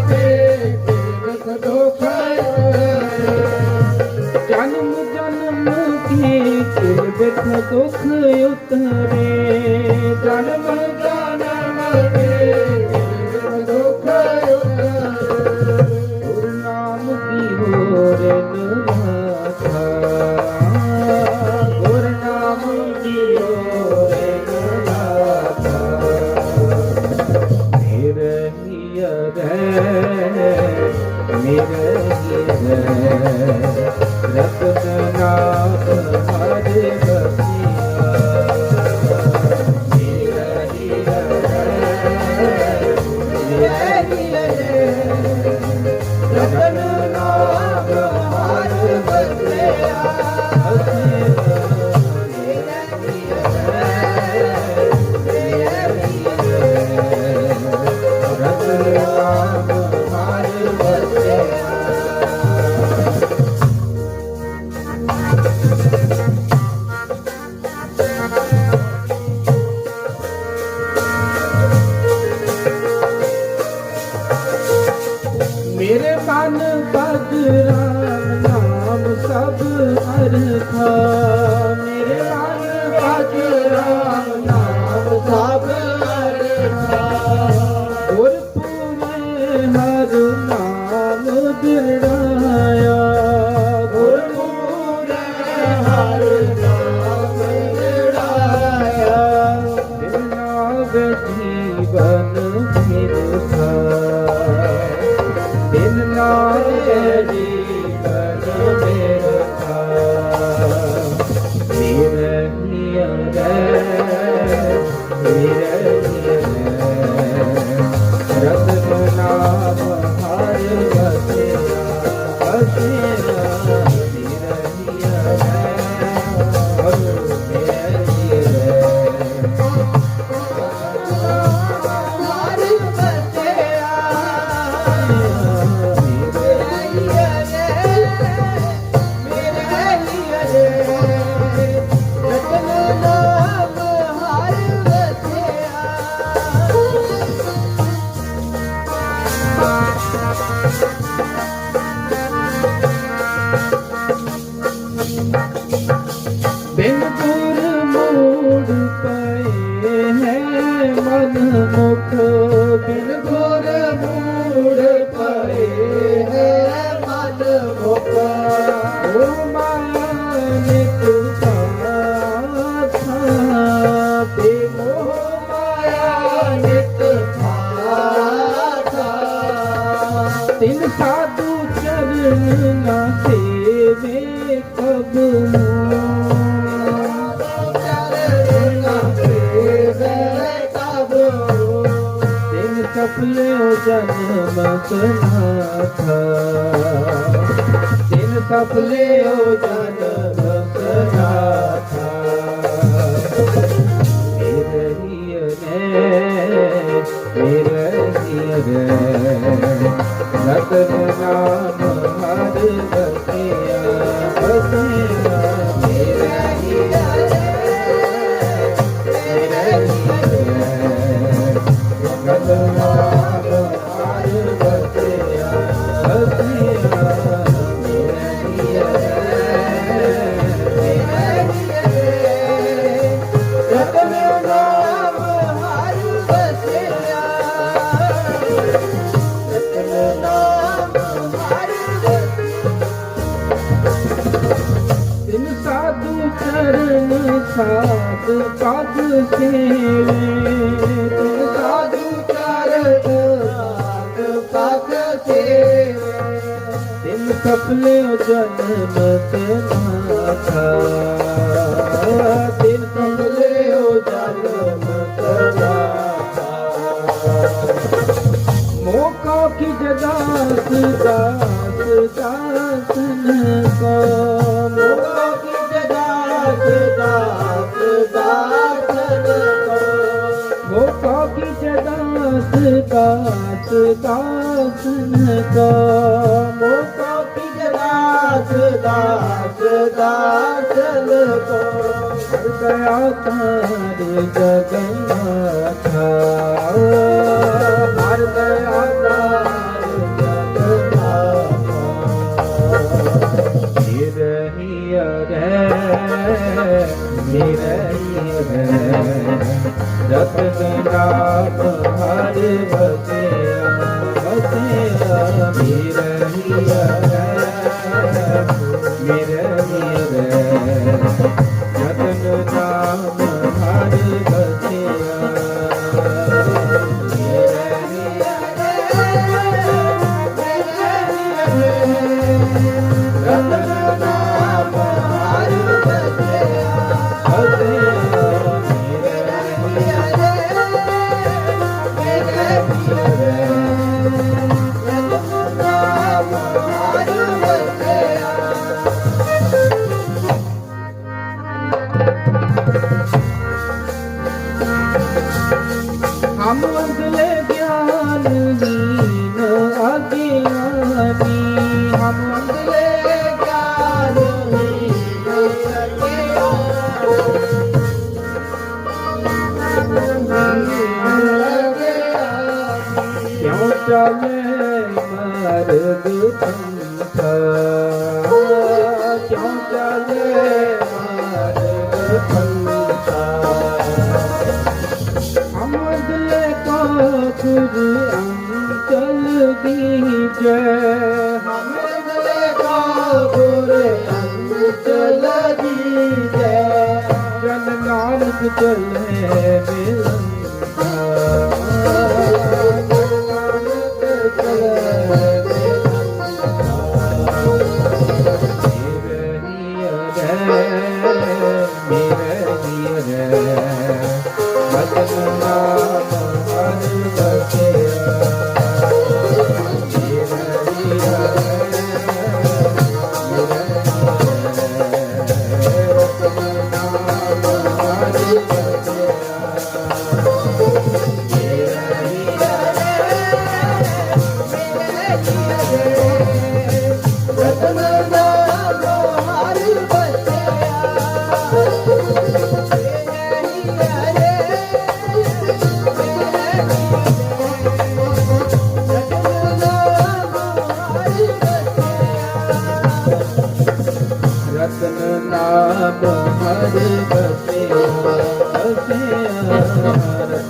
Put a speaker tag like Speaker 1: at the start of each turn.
Speaker 1: दुख उतरे जन्म जन्म की दुख દુઃખ जन्म જન્મ ਗਿਆਨ ਪਦਰਾ ਨਾਮ ਸਭ ਅਰਥਾ। ਮੇਰੇ ਆਨ ਪਦਰਾ ਨਾਮ ਸਭ ਅਰਥਾ। ਗੁਰਪੂਰੇ ਹਰ ਨਾਮ ਬਿੜਾਇਆ ਗੁਰਪੂਰੇ ਹਰ Thank you. ਤਿਨ ਸਫਲਿਓ ਜਨਮ ਸਨਾਥਾ ਤਿਨ ਸਫਲਿਓ ਜਨਮ ਸਨਾਥਾ ਮੇਰੇ ਹੀਰੇ ਮੇਰੇ ਹੀਰੇ ਚਰਨ ਸਾਧ ਪਦ ਸੇਵੇ ਤਿਨ ਸਾਧੂ ਚਰਨ ਸਾਧ ਪਦ ਸੇਵੇ ਤਿਨ ਸਫਲੇ ਜਨਮ ਤੇ ਨਾਥਾ ਤਿਨ ਸਫਲੇ ਜਨਮ ਤੇ ਨਾਥਾ ਮੋਕਾ ਕੀ ਜਦਾਸ ਦਾਸ ਮੋਕਾ ਪਿਜਲਾਸ ਦਾਸ ਦਾਸ ਲੋ ਕਰ ਗਿਆ ਤਾਰੇ ਜਗਨਾਥਾ ਮਰ ਗਿਆ ਰਤਨ ਰਾਮ ਹਰਿ ਵਸੇ ਬਸਿਆ ਮੇਰੇ ਚਲੇ ਮਰਦ ਪੰਥ। ਕਿਉਂ ਚਲੇ ਮਰਦ ਪੰਥ? ਅਮਦਲੇ ਕਾ ਖੁਦ ਅੰਚਲ ਦੀਜੈ। ਅਮਦਲੇ ਕਾ ਗੁਰ ਅੰਚਲ ਦੀਜੈ। ਜਨ ਨਾਨਕ ਚਲੇ ਮਿਲੰਦਾ اسے رحمت